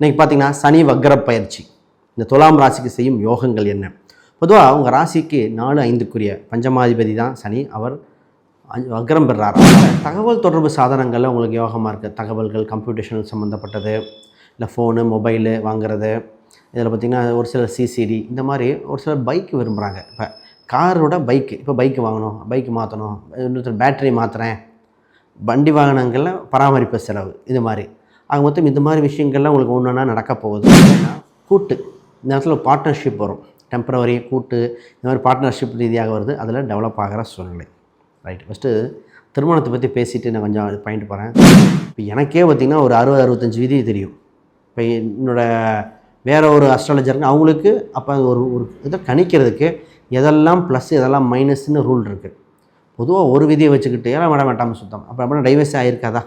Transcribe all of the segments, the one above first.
இன்றைக்கி பார்த்தீங்கன்னா சனி வக்ர பயிற்சி. இந்த துலாம் ராசிக்கு செய்யும் யோகங்கள் என்ன? பொதுவாக உங்கள் ராசிக்கு நாலு ஐந்துக்குரிய பஞ்சமாதிபதி தான் சனி. அவர் வக்ரம் பெறார். தகவல் தொடர்பு சாதனங்களில் உங்களுக்கு யோகமாக இருக்குது தகவல்கள் கம்ப்யூட்டேஷனல் சம்மந்தப்பட்டது இல்லை ஃபோனு மொபைலு வாங்குறது இதில் பார்த்திங்கன்னா ஒரு சிலர் சிசிடி இந்த மாதிரி ஒரு சிலர் பைக் விரும்புகிறாங்க இப்போ காரோட பைக்கு இப்போ பைக்கு வாங்கணும் பைக்கு மாற்றணும் இன்னொருத்தர் பேட்டரி மாற்றுறேன் வண்டி வாகனங்களில் பராமரிப்பு செலவு இது மாதிரி. ஆக மொத்தம் இந்த மாதிரி விஷயங்கள்லாம் உங்களுக்கு ஒன்றுனா நடக்க போகுது. கூட்டு. இந்த நேரத்தில் பார்ட்னர்ஷிப் வரும். டெம்பரவரி கூட்டு இந்த மாதிரி பார்ட்னர்ஷிப் ரீதியாக வருது. அதில் டெவலப் ஆகிற சூழ்நிலை. ரைட் ஃபஸ்ட்டு திருமணத்தை பற்றி பேசிட்டு நான் கொஞ்சம் பாயிண்ட் போகிறேன் இப்போ எனக்கே பார்த்திங்கன்னா ஒரு அறுபது அறுபத்தஞ்சு விதி தெரியும். இப்போ என்னோடய வேறு ஒரு அஸ்ட்ராலஜருங்க அவங்களுக்கு அப்போ ஒரு ஒரு இதை கணிக்கிறதுக்கு எதெல்லாம் ப்ளஸ் எதெல்லாம் மைனஸ்னு ரூல் இருக்குது பொதுவாக ஒரு விதியை வச்சுக்கிட்டு ஏன்னா மேடம் வேண்டாமல் சுத்தம். அப்போ அப்படின்னா டைவர்ஸ் ஆகிருக்காதா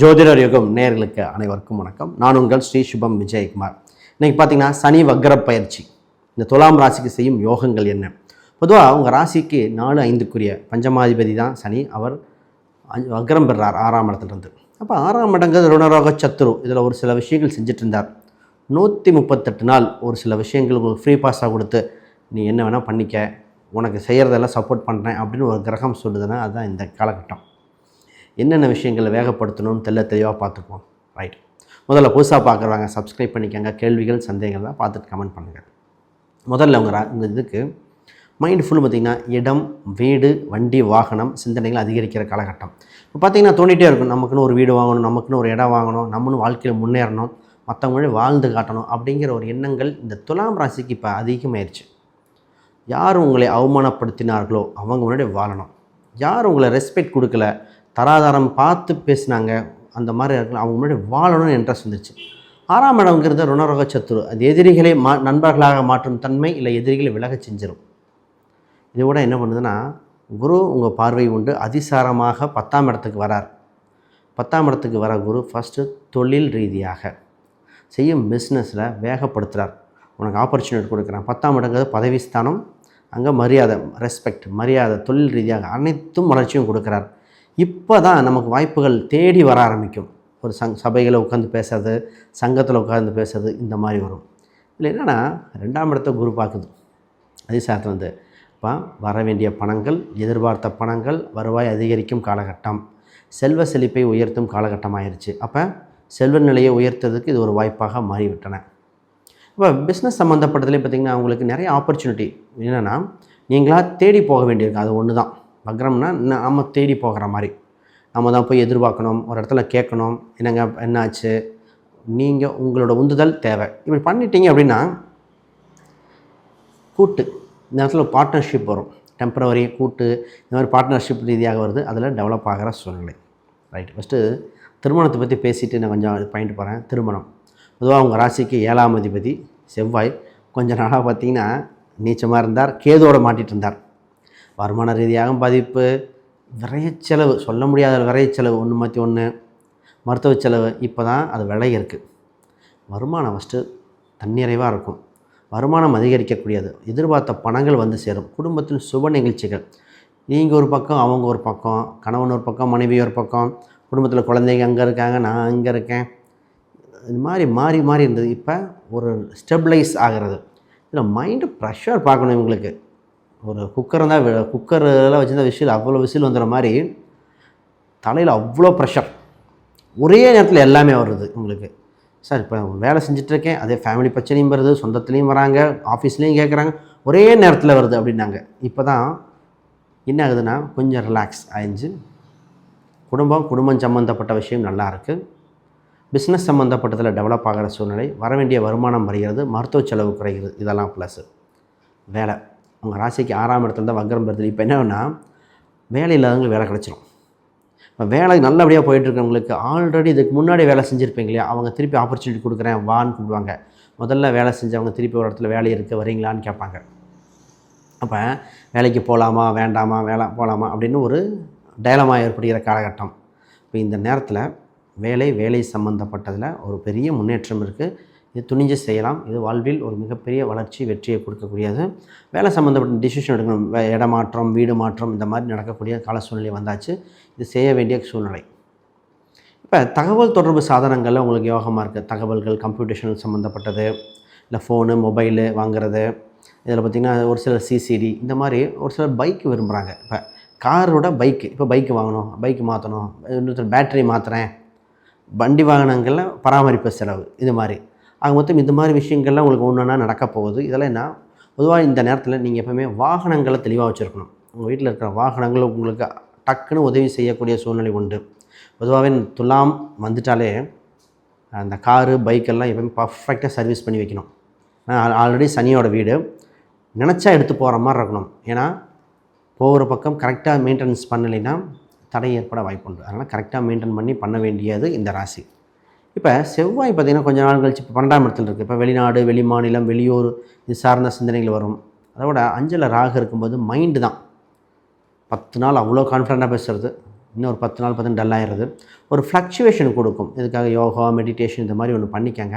ஜோதிடர் யுகம் நேர்களுக்கு அனைவருக்கும் வணக்கம். நான் உங்கள் ஸ்ரீ சுபம் விஜயகுமார். இன்றைக்கி பார்த்தீங்கன்னா சனி வக்ர பயிற்சி. இந்த துலாம் ராசிக்கு செய்யும் யோகங்கள் என்ன? பொதுவாக உங்கள் ராசிக்கு நாலு ஐந்துக்குரிய பஞ்சமாதிபதி தான் சனி. அவர் வக்ரம் பெறார் ஆறாம் இடத்துலேருந்து. அப்போ ஆறாம் இடங்கிறது ருணரோக சத்துரு இதில் ஒரு சில விஷயங்கள் செஞ்சுட்டு இருந்தார் நூற்றி முப்பத்தெட்டு நாள் ஒரு சில விஷயங்கள் உங்களுக்கு ஃப்ரீ பாஸாக கொடுத்து நீ என்ன வேணால் பண்ணிக்க உனக்கு செய்கிறதெல்லாம் சப்போர்ட் பண்ணுறேன் அப்படின்னு ஒரு கிரகம் சொல்லுதுன்னா அதுதான் இந்த காலகட்டம். என்னென்ன விஷயங்களை வேகப்படுத்தணும்னு தெல்ல தெளிவாக பார்த்துக்குவோம். ரைட் முதல்ல புதுசாக பார்க்குறவங்க சப்ஸ்கிரைப் பண்ணிக்கோங்க. கேள்விகள் சந்தேகங்கள்லாம் பார்த்துட்டு கமெண்ட் பண்ணுங்கள் முதல்ல உங்கள் ரா உங்கள் இதுக்கு மைண்ட் ஃபுல் பார்த்திங்கன்னா இடம் வீடு வண்டி வாகனம் சிந்தனைகள் அதிகரிக்கிற காலகட்டம். இப்போ பார்த்திங்கன்னா தோண்டிகிட்டே இருக்கும் நமக்குன்னு ஒரு வீடு வாங்கணும் நமக்குன்னு ஒரு இடம் வாங்கணும் நம்மளும் வாழ்க்கையில் முன்னேறணும் மற்றவங்களே வாழ்ந்து காட்டணும் அப்படிங்கிற ஒரு எண்ணங்கள் இந்த துலாம் ராசிக்கு இப்போ அதிகமாயிருச்சு. யார் உங்களை அவமானப்படுத்தினார்களோ அவங்க முன்னாடி வாழணும். யார் உங்களை ரெஸ்பெக்ட் கொடுக்கல? தராதாரம் பார்த்து பேசினாங்க. அந்த மாதிரி இருக்கலாம் அவங்க முன்னாடி வாழணும்னு இன்ட்ரெஸ்ட் வந்துச்சு ஆறாம் இடம்ங்கிறது ருணரோக சத்துரு அது எதிரிகளை மா நண்பர்களாக மாற்றும் தன்மை இல்லை எதிரிகளை விலக செஞ்சிடும் இது கூட என்ன பண்ணுதுன்னா குரு உங்கள் பார்வை உண்டு. அதிசாரமாக பத்தாம் இடத்துக்கு வரார். பத்தாம் இடத்துக்கு வர குரு ஃபஸ்ட்டு தொழில் ரீதியாக செய்யும் பிஸ்னஸில் வேகப்படுத்துகிறார் உனக்கு ஆப்பர்ச்சுனிட்டி கொடுக்குறேன். பத்தாம் இடங்கிறது பதவி ஸ்தானம் அங்கே மரியாதை ரெஸ்பெக்ட் மரியாதை தொழில் ரீதியாக அனைத்தும் வளர்ச்சியும் கொடுக்குறார். இப்போ தான் நமக்கு வாய்ப்புகள் தேடி வர ஆரம்பிக்கும். ஒரு சங் சபைகளில் உட்காந்து பேசுறது சங்கத்தில் உட்காந்து பேசுறது இந்த மாதிரி வரும். இல்லை என்னென்னா ரெண்டாம் இடத்த குரு பார்க்குது. அதிசாரத்தில் வந்து இப்போ வர வேண்டிய பணங்கள் எதிர்பார்த்த பணங்கள் வருவாய் அதிகரிக்கும் காலகட்டம். செல்வ செழிப்பை உயர்த்தும் காலகட்டம் ஆயிடுச்சு அப்போ செல்வ நிலையை உயர்த்துறதுக்கு இது ஒரு வாய்ப்பாக மாறிவிட்டன. இப்போ பிஸ்னஸ் சம்மந்தப்பட்டதுலேயே பார்த்திங்கன்னா அவங்களுக்கு நிறைய ஆப்பர்ச்சுனிட்டி என்னென்னா நீங்களாக தேடி போக வேண்டியிருக்கு. அது ஒன்று தான் வக்ரம்னா நம்ம தேடி போகிற மாதிரி. நம்ம தான் போய் எதிர்பார்க்கணும் ஒரு இடத்துல கேட்கணும் என்னங்க என்னாச்சு? நீங்கள் உங்களோட உந்துதல் தேவை. இப்படி பண்ணிட்டீங்க அப்படின்னா கூட்டு. இந்த இடத்துல பார்ட்னர்ஷிப் வரும். டெம்பரவரி கூட்டு. இந்த மாதிரி பார்ட்னர்ஷிப் ரீதியாக வருது. அதில் டெவலப் ஆகிற சூழ்நிலை. ரைட் ஃபஸ்ட்டு திருமணத்தை பற்றி பேசிவிட்டு நான் கொஞ்சம் பாயிண்ட் போகிறேன் திருமணம். பொதுவாக உங்கள் ராசிக்கு ஏழாம் அதிபதி செவ்வாய். கொஞ்ச நாளாக பார்த்தீங்கன்னா நீச்சமாக இருந்தார் கேதோட மாட்டிகிட்டு இருந்தார். வருமான ரீதியாகவும் பாதிப்பு விரையச்செலவு சொல்ல முடியாத விரையச்செலவு ஒன்று மாற்றி ஒன்று மருத்துவ செலவு இப்போ தான் அது விலை இருக்குது வருமானம் ஃபஸ்ட்டு தன்னிறைவாக இருக்கும். வருமானம் அதிகரிக்கக்கூடியது. எதிர்பார்த்த பணங்கள் வந்து சேரும். குடும்பத்தில் சுப நிகழ்ச்சிகள். நீங்கள் ஒரு பக்கம் அவங்க ஒரு பக்கம் கணவன் ஒரு பக்கம் மனைவி ஒரு பக்கம் குடும்பத்தில் குழந்தைங்க அங்கே இருக்காங்க நான் அங்கே இருக்கேன். இது மாதிரி மாறி மாறி இருந்தது. இப்போ ஒரு ஸ்டெபிளைஸ் ஆகிறது. இதில் மைண்டு ப்ரெஷர் பார்க்கணும் இவங்களுக்கு. ஒரு குக்கர் தான் குக்கரில் வச்சுருந்த விசில் அவ்வளோ விசில் வந்துடுற மாதிரி தலையில் அவ்வளோ ப்ரெஷர் ஒரே நேரத்தில் எல்லாமே வருது உங்களுக்கு. சார் இப்போ வேலை செஞ்சிட்ருக்கேன் அதே ஃபேமிலி பிரச்சனையும் வருது சொந்தத்துலேயும் வராங்க ஆஃபீஸ்லேயும் கேட்குறாங்க ஒரே நேரத்தில் வருது அப்படின்னாங்க. இப்போ தான் என்ன ஆகுதுன்னா கொஞ்சம் ரிலாக்ஸ் ஆயிடுச்சு. குடும்பம் குடும்பம் சம்மந்தப்பட்ட விஷயம் நல்லா இருக்குது பிஸ்னஸ் சம்மந்தப்பட்டதில் டெவலப் ஆகிற சூழ்நிலை வர வேண்டிய வருமானம் வருகிறது மருத்துவ செலவு குறைகிறது இதெல்லாம் ப்ளஸ்ஸு வேலை. உங்கள் ராசிக்கு ஆறாம் இடத்துல தான் வக்ரம் பெறுது இப்போ என்னன்னா வேலை இல்லாதவங்களுக்கு வேலை கிடச்சிரும். இப்போ வேலை நல்லபடியாக போயிட்டுருக்கவங்களுக்கு ஆல்ரெடி இதுக்கு முன்னாடி வேலை செஞ்சுருப்பீங்க இல்லையா? அவங்க திருப்பி ஆப்பர்ச்சுனிட்டி கொடுக்குறேன் வான்னு கூப்பிடுவாங்க. முதல்ல வேலை செஞ்சவங்க திருப்பி ஒரு இடத்துல வேலை இருக்க வரீங்களான்னு கேட்பாங்க. அப்போ வேலைக்கு போகலாமா வேண்டாமா வேலை போகலாமா அப்படின்னு ஒரு டயலமா ஏற்படுகிற காலகட்டம். இப்போ இந்த நேரத்தில் வேலை வேலை சம்மந்தப்பட்டதில் ஒரு பெரிய முன்னேற்றம் இருக்குது இது துணிஞ்சு செய்யலாம். இது வாழ்வில் ஒரு மிகப்பெரிய வளர்ச்சி வெற்றியை கொடுக்கக்கூடியது. வேலை சம்மந்தப்பட்ட டிசிஷன் எடுக்கணும். இடமாற்றம் வீடு மாற்றம் இந்த மாதிரி நடக்கக்கூடிய கால சூழ்நிலை வந்தாச்சு. இது செய்ய வேண்டிய சூழ்நிலை. இப்போ தகவல் தொடர்பு சாதனங்களில் உங்களுக்கு யோகமாக இருக்குது தகவல்கள் கம்ப்யூட்டேஷன் சம்மந்தப்பட்டது இல்லை ஃபோனு மொபைலு வாங்குறது இதில் பார்த்திங்கன்னா ஒரு சிலர் சிசிடி இந்த மாதிரி ஒரு சிலர் பைக் விரும்புகிறாங்க இப்போ காரோட பைக்கு இப்போ பைக்கு வாங்கணும் பைக்கு மாற்றணும் இன்னொருத்தர் பேட்டரி மாற்றுறேன் வண்டி வாகனங்களில் பராமரிப்பு செலவு இது மாதிரி. ஆக மொத்தம் இந்த மாதிரி விஷயங்கள்லாம் உங்களுக்கு ஒன்றுனா நடக்க போகுது. இதெல்லாம் என்ன? பொதுவாக இந்த நேரத்தில் நீங்கள் எப்பவுமே வாகனங்களை தெளிவாக வச்சுருக்கணும். உங்கள் வீட்டில் இருக்கிற வாகனங்கள் உங்களுக்கு டக்குன்னு உதவி செய்யக்கூடிய சூழ்நிலை உண்டு. பொதுவாகவே துலாம் வந்துட்டாலே அந்த காரு பைக்கெல்லாம் எப்பவுமே பர்ஃபெக்டாக சர்வீஸ் பண்ணி வைக்கணும். ஆல்ரெடி சனியோட வீடு. நினச்சா எடுத்து போகிற மாதிரி இருக்கணும். ஏன்னா போகிற பக்கம் கரெக்டாக மெயின்டெனன்ஸ் பண்ணலைன்னா தடை ஏற்பட வாய்ப்புண்டு. அதனால் கரெக்டாக மெயின்டைன் பண்ணி பண்ண வேண்டியது இந்த ராசி. இப்போ செவ்வாய் பார்த்திங்கன்னா கொஞ்ச நாள் கழிச்சு இப்போ பன்னெண்டாம் இடத்துல இருக்குது இப்போ வெளிநாடு வெளி மாநிலம் வெளியூர் இது சார்ந்த சிந்தனைகள் வரும். அதோட அஞ்சல ராக இருக்கும்போது மைண்டு தான். பத்து நாள் அவ்வளோ கான்ஃபிடண்ட்டாக பேசுறது. இன்னும் ஒரு பத்து நாள் பார்த்தீங்கன்னா டல் ஒரு ஃப்ளக்சுவேஷன் கொடுக்கும். இதுக்காக யோகா மெடிடேஷன் இந்த மாதிரி ஒன்று பண்ணிக்கங்க.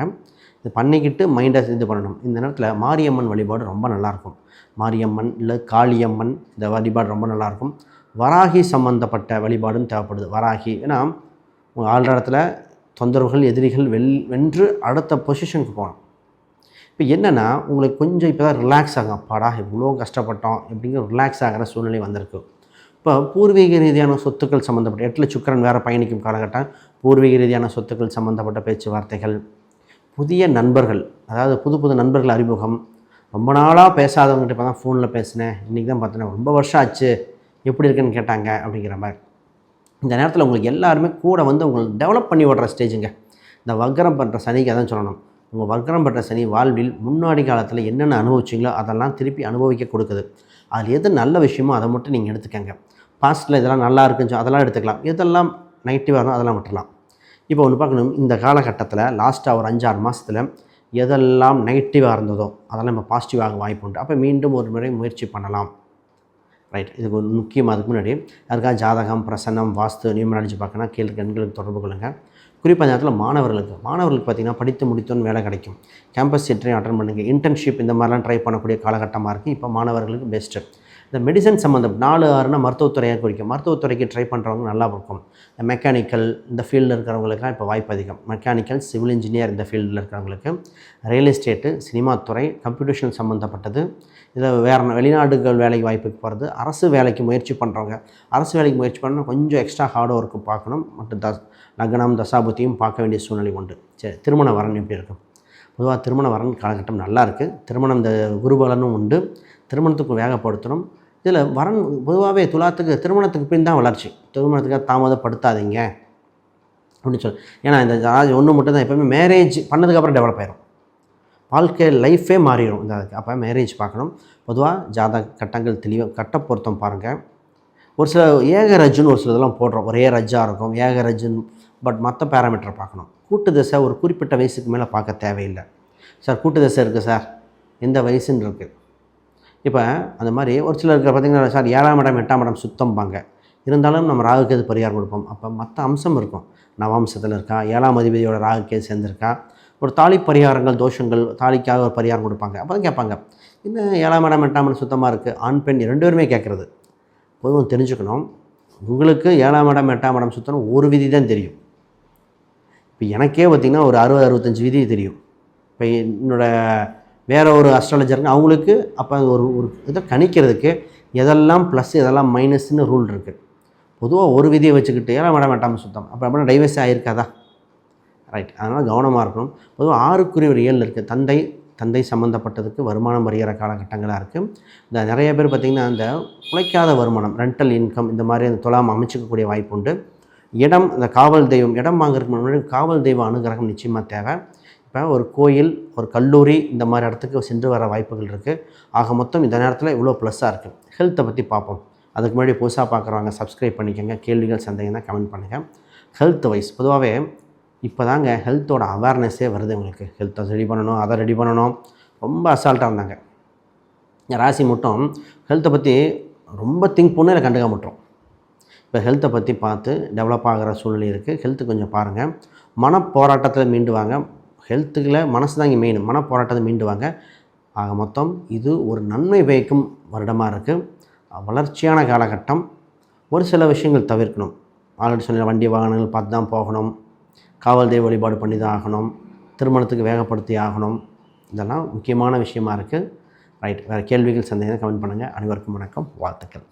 இது பண்ணிக்கிட்டு மைண்டை இது பண்ணணும். இந்த நேரத்தில் மாரியம்மன் வழிபாடு ரொம்ப நல்லாயிருக்கும் மாரியம்மன் இல்லை காளியம்மன் இந்த வழிபாடு ரொம்ப நல்லாயிருக்கும் வராகி சம்மந்தப்பட்ட வழிபாடும் தேவைப்படுது. வராகி ஏன்னா உங்கள் ஆள்ற இடத்துல தொந்தரவுகள் எதிரிகள் வெல் வென்று அடுத்த பொசிஷனுக்கு போகணும். இப்போ என்னென்னா உங்களுக்கு கொஞ்சம் இப்போ தான் ரிலாக்ஸ் ஆகும் அப்பாடா இவ்வளோ கஷ்டப்பட்டோம் அப்படிங்கிற ரிலாக்ஸ் ஆகிற சூழ்நிலை வந்திருக்கு. இப்போ பூர்வீக ரீதியான சொத்துக்கள் சம்மந்தப்பட்ட எட்டில் சுக்கரன் வேறு பயணிக்கும் காலகட்டம். பூர்வீக ரீதியான சொத்துக்கள் சம்மந்தப்பட்ட பேச்சுவார்த்தைகள். புதிய நண்பர்கள் அதாவது புது புது நண்பர்கள் அறிமுகம். ரொம்ப நாளாக பேசாதவங்ககிட்ட இப்போ தான் ஃபோனில் பேசினேன். இன்றைக்கி தான் பார்த்தேன் ரொம்ப வருஷம் ஆச்சு. எப்படி இருக்குன்னு கேட்டாங்க அப்படிங்கிற மாதிரி. இந்த நேரத்தில் உங்களுக்கு எல்லாருமே கூட வந்து உங்களுக்கு டெவலப் பண்ணி விடுற ஸ்டேஜுங்க இந்த வக்கரம் பண்ணுற சனிக்கு அதான் சொல்லணும். உங்கள் வக்கரம் பண்ணுற சனி வாழ்வில் முன்னாடி காலத்தில் என்னென்ன அனுபவிச்சிங்களோ அதெல்லாம் திருப்பி அனுபவிக்க கொடுக்குது. அதில் எது நல்ல விஷயமோ அதை மட்டும் நீங்கள் எடுத்துக்கங்க. பாஸ்ட்டில் இதெல்லாம் நல்லா இருக்குன்னு சொல்லி அதெல்லாம் எடுத்துக்கலாம். எதெல்லாம் நெகட்டிவாக இருந்தால் அதெல்லாம் விட்டுலாம் இப்போ ஒன்று பார்க்கணும். இந்த காலகட்டத்தில் லாஸ்ட்டாக ஒரு அஞ்சாறு மாதத்தில் எதெல்லாம் நெகட்டிவாக இருந்ததோ அதெல்லாம் நம்ம பாசிட்டிவாக வாய்ப்பு உண்டு. அப்போ மீண்டும் ஒரு முறை முயற்சி பண்ணலாம். ரைட் இதுக்கு ஒரு முக்கியமாக அதுக்கு முன்னாடி அதுக்காக ஜாதகம் பிரசன்னம் வாஸ்து நியூமராலஜி பார்க்கணும் கேள்வி கண்களுக்கு தொடர்பு கொள்ளுங்கள் குறிப்பாக அந்த நேரத்தில் மாணவர்களுக்கு மாணவர்களுக்கு பார்த்திங்கன்னா படித்து முடித்தோன்னு வேலை கிடைக்கும். கேம்பஸ் சென்டரையும் அட்டன் பண்ணுங்கள் இன்டர்ன்ஷிப் இந்த மாதிரிலாம் ட்ரை பண்ணக்கூடிய காலகட்டமாக இருக்குது இப்போ மாணவர்களுக்கு பெஸ்ட்டு இந்த மெடிசன் சம்மந்தம் நாலு ஆறுனா மருத்துவத்துறையாக குறிக்கும். மருத்துவத்துறைக்கு ட்ரை பண்ணுறவங்க நல்லா இருக்கும். இந்த மெக்கானிக்கல் இந்த ஃபீல்டில் இருக்கிறவங்களுக்குலாம் இப்போ வாய்ப்பு அதிகம். மெக்கானிக்கல் சிவில் இன்ஜினியர் இந்த ஃபீல்டில் இருக்கிறவங்களுக்கு. ரியல் எஸ்டேட்டு சினிமா துறை கம்ப்யூட்டேஷன் சம்மந்தப்பட்டது இதை வேறு வெளிநாடுகள் வேலைக்கு வாய்ப்புக்கு போகிறது அரசு வேலைக்கு முயற்சி பண்ணுறவங்க அரசு வேலைக்கு முயற்சி பண்ணால் கொஞ்சம் எக்ஸ்ட்ரா ஹார்ட் ஒர்க்கு பார்க்கணும். மற்றும் த லக்னம் தசாபுத்தியும் பார்க்க வேண்டிய சூழ்நிலை உண்டு. சரி திருமண வரன் எப்படி இருக்கும்? பொதுவாக திருமண வரன் காலகட்டம் நல்லா இருக்குது திருமணம் இந்த குருபலனும் உண்டு. திருமணத்துக்கு வேகப்படுத்தணும். இதில் வரன் பொதுவாகவே துலாத்துக்கு திருமணத்துக்கு பின் தான் வளர்ச்சி. திருமணத்துக்காக தாமதப்படுத்தாதீங்க. அப்படின்னு சொல்லி ஏன்னா இந்த ஒன்று மட்டும் தான் எப்போவுமே மேரேஜ் பண்ணதுக்கப்புறம் டெவலப் ஆயிரும். வாழ்க்கை லைஃபே மாறிடும். இந்த அதுக்கு அப்போ மேரேஜ் பார்க்கணும். பொதுவாக ஜாதக கட்டங்கள் தெளிவாக கட்ட பொருத்தம் பாருங்கள் ஒரு சில ஏக ரஜுன்னு ஒரு சில இதெல்லாம் போடுறோம். ஒரே ரஜ்ஜாக இருக்கும் ஏக ரஜுன் பட் மற்ற பேராமீட்டர் பார்க்கணும். கூட்டு தசை ஒரு குறிப்பிட்ட வயசுக்கு மேலே பார்க்க தேவையில்லை. சார் கூட்டு தசை இருக்குது சார். எந்த வயசுன்னு இருக்குது இப்போ அந்த மாதிரி ஒரு சிலருக்கு பார்த்திங்கன்னா சார் ஏழாம் இடம் எட்டாம் இடம் சுத்தம்பாங்க. இருந்தாலும் நம்ம ராகுக்கேது பரிகாரம் கொடுப்போம். அப்போ மற்ற அம்சம் இருக்கும். நவாம்சத்தில் இருக்கா ஏழாம் அதிபதியோட ராகுக்கேது சேர்ந்திருக்கா ஒரு தாலி பரிகாரங்கள் தோஷங்கள் தாலிக்காக ஒரு பரிகாரம் கொடுப்பாங்க. அப்போ தான் கேட்பாங்க இன்னும் ஏழாம் இடம் எட்டாம் இடம் சுத்தமாக இருக்குது ஆண் பெண் ரெண்டு பேருமே கேட்குறது. பொதுவாக தெரிஞ்சுக்கணும் உங்களுக்கு ஏழாம் இடம் எட்டாம் இடம் சுத்தம் ஒரு விதி தான் தெரியும். இப்போ எனக்கே பார்த்திங்கன்னா ஒரு அறுபது அறுபத்தஞ்சு விதி தெரியும். இப்போ என்னோட வேறு ஒரு அஸ்ட்ராலஜர்னு அவங்களுக்கு அப்போ ஒரு ஒரு இதை கணிக்கிறதுக்கு எதெல்லாம் ப்ளஸ் எதெல்லாம் மைனஸ்னு ரூல் இருக்குது பொதுவாக ஒரு விதியை வச்சுக்கிட்டு ஏழாம் இடம் எட்டாம் சுத்தம் அப்போ அப்படின்னா டைவர்ஸ் ஆகிருக்காதா ரைட் அதனால் கவனமாக இருக்கணும். பொதுவாக ஆறுக்குரிய ஒரு ஏழில் இருக்குது தந்தை தந்தை சம்மந்தப்பட்டதுக்கு வருமானம் வருகிற காலகட்டங்களாக இருக்குது இந்த நிறைய பேர் பார்த்திங்கன்னா அந்த உழைக்காத வருமானம் ரெண்டல் இன்கம் இந்த மாதிரி அந்த துலாம் அமைச்சிக்கக்கூடிய வாய்ப்பு உண்டு. இடம் இந்த காவல் தெய்வம் இடம் வாங்குறதுக்கு முன்னாடி காவல் தெய்வ அனுகிரகம் நிச்சயமாக தேவை. இப்போ ஒரு கோயில் ஒரு கல்லூரி இந்த மாதிரி இடத்துக்கு சென்று வர வாய்ப்புகள் இருக்குது ஆக மொத்தம் இந்த நேரத்தில் இவ்வளோ ப்ளஸ்ஸாக இருக்குது ஹெல்த்தை பற்றி பார்ப்போம். அதுக்கு முன்னாடி புதுசாக பார்க்குறவங்க சப்ஸ்கிரைப் பண்ணிக்கோங்க. கேள்விகள் சந்தேகம் தான் கமெண்ட் பண்ணுங்கள் ஹெல்த் வைஸ் பொதுவாகவே இப்போ தாங்க ஹெல்த்தோட அவேர்னஸே வருது உங்களுக்கு. ஹெல்த்தை ரெடி பண்ணணும் அதை ரெடி பண்ணணும். ரொம்ப அசால்ட்டாக இருந்தாங்க. ராசி மட்டும் ஹெல்த்தை பற்றி ரொம்ப திங்க் பண்ணு இல்லை கண்டுக்க மாட்டோம் இப்போ ஹெல்த்தை பற்றி பார்த்து டெவலப் ஆகிற சூழ்நிலை இருக்குது ஹெல்த்து கொஞ்சம் பாருங்கள் மன போராட்டத்தில் மீண்டு ஹெல்த்துக்குள்ள மனசு தான் இங்கே மெயின் மன போராட்டத்தை ஆக மொத்தம் இது ஒரு நன்மை பயக்கும் வருடமாக இருக்குது வளர்ச்சியான காலகட்டம். ஒரு சில விஷயங்கள் தவிர்க்கணும். ஆல்ரெடி சொன்ன வண்டி வாகனங்கள் பார்த்து தான் போகணும். காவல் தெய்வ வழிபாடு பண்ணி தான் ஆகணும் திருமணத்துக்கு வேகப்படுத்தி ஆகணும். இதெல்லாம் முக்கியமான விஷயமா இருக்குது ரைட் வேறு கேள்விகள் சந்தேகம் கமெண்ட் பண்ணுங்கள் அனைவருக்கும் வணக்கம். வாழ்த்துக்கள்.